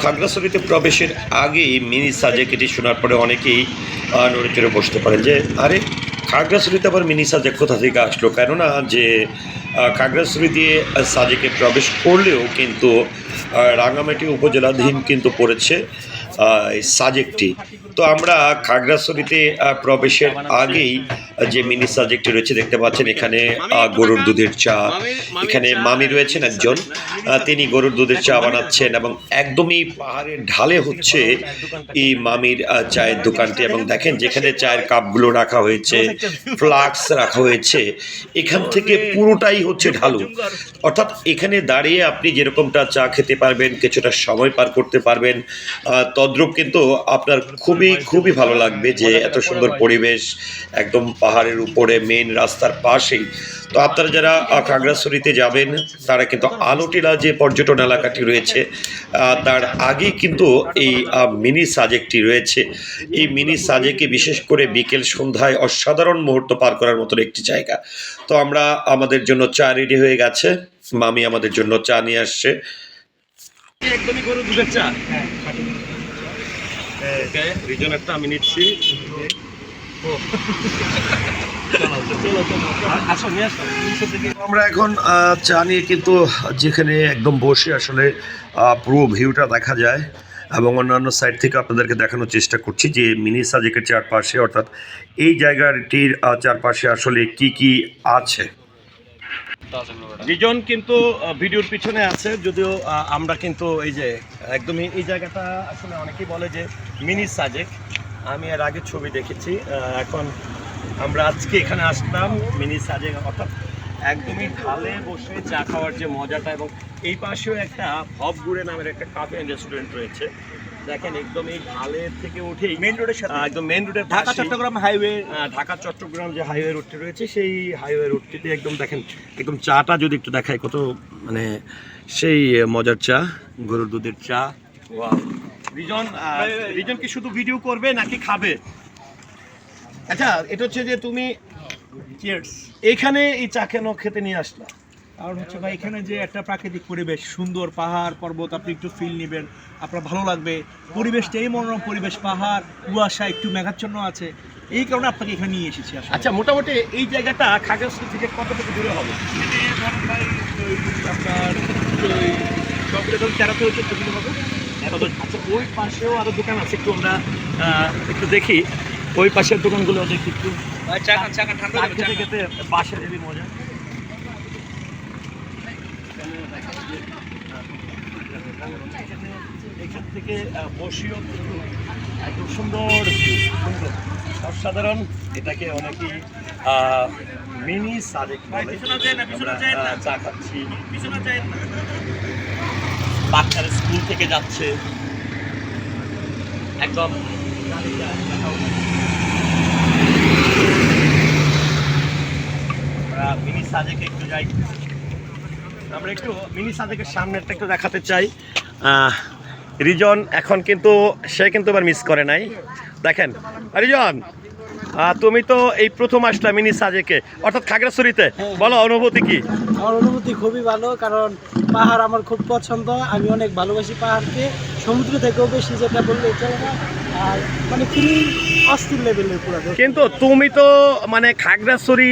খাগড়াছড়িতে প্রবেশের আগেই মিনি সাজেক এটি শোনার পরে অনেকেই নড়ে চড়ে বসতে পারেন যে, আরে, খাগড়াছড়িতে আবার মিনি সাজেক কোথা থেকে আসলো? কেননা যে খাগড়াছড়ি দিয়ে সাজেকে প্রবেশ করলেও কিন্তু রাঙামাটি উপজেলাধীন কিন্তু পড়েছে সাজেকটি। তো আমরা খাগড়াছড়িতে প্রবেশের আগেই যে মিনি সাজেকটি রয়েছে দেখতে পাচ্ছেন এখানে গরুর দুধের চা। এখানে মামি রয়েছেন একজন। তিনি গরুর দুধের চা বানাচ্ছেন এবং একদমই পাহাড়ের ঢালে হচ্ছে এই মামির চায়ের দোকানটি। এবং দেখেন যেখানে চায়ের কাপগুলো রাখা হয়েছে ফ্লাক্স রাখা হয়েছে এখান থেকে পুরোটাই হচ্ছে ঢালু। অর্থাৎ এখানে দাঁড়িয়ে আপনি যেরকমটা চা খেতে পারবেন কিছুটা সময় পার করতে পারবেন। তদ্রূপ কিন্তু আপনার খুবই খুবই ভালো লাগবে যে এত সুন্দর পরিবেশ একদম পাহাড়ের উপরে মেন রাস্তার পাশেই। তো আপনারা যারা খাগড়াছড়িতে যাবেন তারা কিন্তু আলোটিলা যে পর্যটন এলাকাটি রয়েছে তার আগেই কিন্তু এই মিনি সাজেকটি রয়েছে। এই মিনি সাজেকে বিশেষ করে বিকেল সন্ধ্যায় অসাধারণ মুহূর্ত পার করার মতন একটি জায়গা। তো আমরা আমাদের জন্য চা রেডি হয়ে গেছে। মামি আমাদের জন্য চা নিয়ে আসছে। একদমই গরু দুধের চা। রিজন একটা আমি নিচ্ছি। আমরা এখন চা নিয়ে কিন্তু যেখানে একদম বসে আসলে পুরো ভিউটা দেখা যায় এবং অন্যান্য সাইড থেকে আপনাদেরকে দেখানোর চেষ্টা করছি যে মিনি সাজেকের চারপাশে, অর্থাৎ এই জায়গাটির চারপাশে আসলে কি কি আছে। দুজন কিন্তু ভিডিওর পিছনে আছে, যদিও আমরা কিন্তু এই যে, একদমই এই জায়গাটা আসলে অনেকেই বলে যে মিনি সাজেক। আমি এর আগে ছবি দেখেছি এখন আমরা আজকে এখানে আসলাম মিনি সাজেক অর্থাৎ একদমই ঢালে বসে চা খাওয়ার যে মজাটা এবং এই পাশেও একটা ভবগুড়ে নামের একটা কাফে রেস্টুরেন্ট রয়েছে। দেখেন একদম এই ঢালে থেকে উঠেই মেইন রোডের সাথে? একদম মেন রোডের ঢাকা চট্টগ্রাম হাইওয়ে ঢাকা চট্টগ্রাম যে হাইওয়ে রোডটি রয়েছে সেই হাইওয়ে রোডটিতে একদম দেখেন একদম চাটা যদি একটু দেখাই কত মানে সেই মজার চা গরুর দুধের চা ওয়াও। রিজন রিজন কি শুধু ভিডিও করবে নাকি খাবে? আচ্ছা এটা হচ্ছে যে তুমি এখানে এই চা কেন খেতে নিয়ে আসলা? কারণ হচ্ছে ভাই এখানে যে একটা প্রাকৃতিক পরিবেশ সুন্দর পাহাড় পর্বত আপনি একটু ফিল নেবেন আপনার ভালো লাগবে। পরিবেশটা এই মনোরম পরিবেশ পাহাড় কুয়াশা একটু মেঘাচ্ছন্ন আছে। এই কারণে আপনাকে এখানে নিয়ে এসেছি আচ্ছা মোটামুটি এই জায়গাটা খাগড়াছড়ি থেকে কতটুকু দূরে হবে? আপনার তেরো থেকে চোদ্দ কিলো হবে। আচ্ছা ওই পাশেও আরও দোকান আছে একটু আমরা একটু দেখি। ওই পাশের দোকানগুলো দেখি একটু। খেতে খেতে বাসে যদি মজা। এখান থেকে বসিও একদম সুন্দর অসাধারণ এটাকে অনেকেই মিনি। আহ, চা খাচ্ছি। বাচ্চারা স্কুল থেকে যাচ্ছে। একদম আমরা মিনি সাজেকে একটু যাই। আমরা একটু মিনি সাজেকের সামনেরটা একটু দেখাতে চাই। রিজন এখন কিন্তু, সে কিন্তু এবার মিস করে নাই। দেখেন রিজন! তুমি তো এই প্রথম আসলা মিনি সাজেকে। অর্থাৎ খাগড়াছড়িতে। বলো অনুভূতি কি? আমার অনুভূতি খুবই ভালো কারণ পাহাড় আমার খুব পছন্দ। আমি অনেক ভালোবাসি পাহাড়কে। সমুদ্র থেকেও বেশি যেটা বললে চলে না। আর মানে ফিলিং অস্থির লেভেলের পুরো কিন্তু তুমি তো মানে খাগড়াছড়ি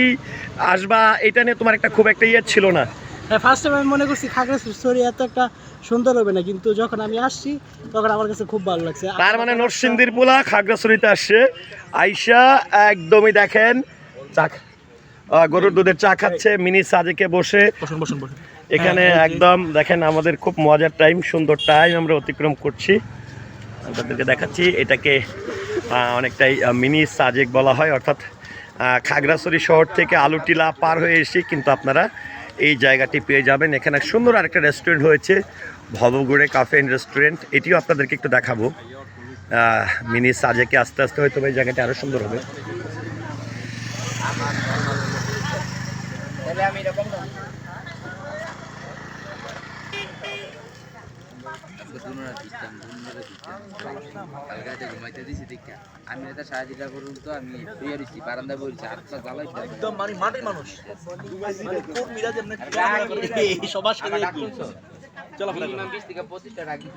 আসবা এটা নিয়ে তোমার একটা খুব একটা ইয়ে ছিল না। ফার্স্ট টাইম আমি মনে করছি খাগড়াছড়ি স্টোরি এত একটা সুন্দর হবে না কিন্তু যখন আমি আসছি তখন আমার কাছে খুব ভালো লাগছে। তার মানে নরসিংদীর পোলা খাগড়াছড়িতে আসছে। আইসা একদমই দেখেন চা গরুর দুধের চা খাচ্ছে মিনি সাজেকে বসে। বসুন বসুন বসুন। এখানে হ্যাঁ, একদম দেখেন আমাদের খুব মজার টাইম সুন্দর টাইম আমরা অতিক্রম করছি। আপনাদেরকে দেখাচ্ছি এটাকে অনেকটাই মিনি সাজেক বলা হয়। অর্থাৎ খাগড়াছড়ি শহর থেকে আলুটিলা পার হয়ে এসে কিন্তু আপনারা এই জায়গাটি পেয়ে যাবেন। এখানে সুন্দর আরেকটা রেস্টুরেন্ট হয়েছে ভবগুড়ে কাফে অ্যান্ড রেস্টুরেন্ট এটিও আপনাদেরকে একটু দেখাবো। মিনি সাজেকে আস্তে আস্তে হয়তো এই জায়গাটি আরও সুন্দর হবে। কালকে ঘুমাইতে দিছি দেখা আমি এটা সাড়ে তিনটা পর্যন্ত আমি শুয়ে রয়েছি বারান্দা বলছি হাত জ্বালাই একদম মানে মাটির মানুষ। মানে কোন মিরাজ সবার সাথে চলাফেরা করে। বিশ থেকে পঁচিশটা রাখি